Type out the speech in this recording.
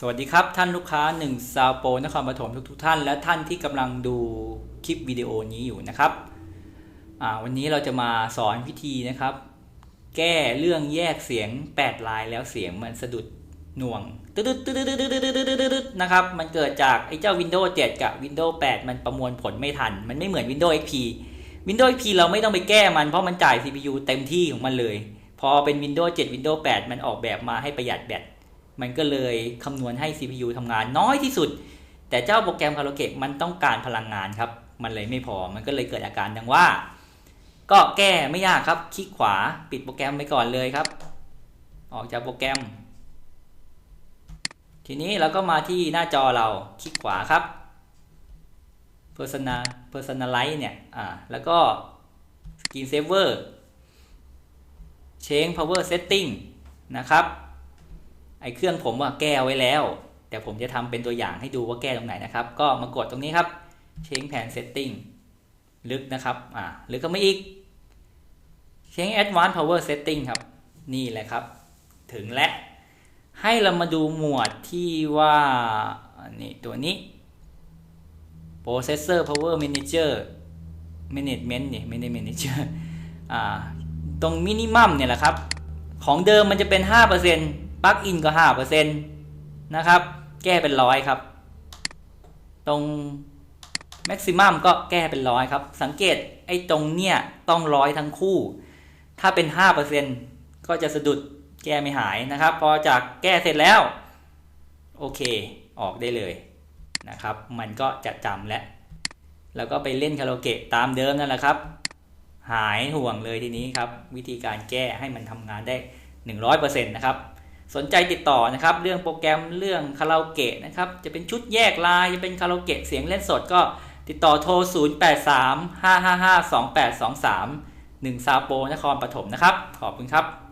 สวัสดีครับท่านลูกค้า1ซาวโปนครปฐมทุกทท่าน และท่านที่กำลังดูคลิปวิดีโอนี้อยู่นะครับ วันนี้เราจะมาสอนวิธีนะครับ แก้เรื่องแยกเสียง 8 ลายแล้วเสียงมันสะดุดหน่วงตึ๊ดตึ๊ดตึ๊ดตึ๊ดตึ๊ดตึ๊ดตึ๊ดตึ๊ดตึ๊ดนะครับ มันเกิดจากไอ้เจ้า Windows 7 กับ Windows 8 มันประมวลผลไม่ทัน มันไม่เหมือน Windows XP Windows XP เราไม่ต้องไปแก้มันเพราะมันจ่าย CPU เต็มที่ของมันเลย พอเป็น Windows 7 Windows 8 มันออกแบบมาให้ประหยัดแบต มันก็เลยคำนวณให้ CPU ทำงานน้อยที่สุด แต่เจ้าโปรแกรมคาราโอเกะมันต้องการพลังงานครับ มันเลยไม่พอ มันก็เลยเกิดอาการดังว่า ก็แก้ไม่ยากครับ คลิกขวาปิดโปรแกรมไปก่อนเลยครับ ออกจากโปรแกรม ทีนี้เราก็มาที่หน้าจอเราคลิกขวาครับ Personal Personalize เนี่ย อ่า แล้วก็ Screen Saver Change Power Setting นะครับ ไอ้เครื่องผมว่าแก้ไว้แล้ว แต่ผมจะทำเป็นตัวอย่างให้ดูว่าแก้ตรงไหนนะครับ ก็มากดตรงนี้ครับ Change Pan Setting ลึกนะครับอ่าลึกก็ไม่อีก Change Advanced Power Setting ครับ นี่แหละครับ ถึงและให้เรามาดูหมวดที่ว่านี่ตัวนี้ Processor Power Manager Management นี่ไม่ได้ Manager อ่าตรง Minimum เนี่ยแหละครับ ของเดิมมันจะเป็น 5% ปลั๊กอินก็5%นต์นะครับ แก้เป็นร้อยครับ ตรง Maximum ก็แก้เป็นร้อยครับ สังเกตไอ้ตรงเนี้ยต้องร้อยทั้งคู่ ถ้าเป็น5%ก็จะสะดุดแก้ไม่หายนะครับ พอจากแก้เสร็จแล้ว โอเค ออกได้เลยนะครับ มันก็จะจำและแล้วก็ไปเล่นคาราโอเกะตามเดิมนั่นแหละครับ หายห่วงเลยทีนี้ครับ วิธีการแก้ให้มันทำงานได้ 100%นะครับ สนใจติดต่อนะครับ เรื่องโปรแกรมเรื่องคาราโอเกะนะครับ จะเป็นชุดแยกลาย จะเป็นคาราโอเกะเสียงเล่นสดก็ติดต่อโทร 083 555 2823 1ซาโปนครปฐมนะครับ ขอบคุณครับ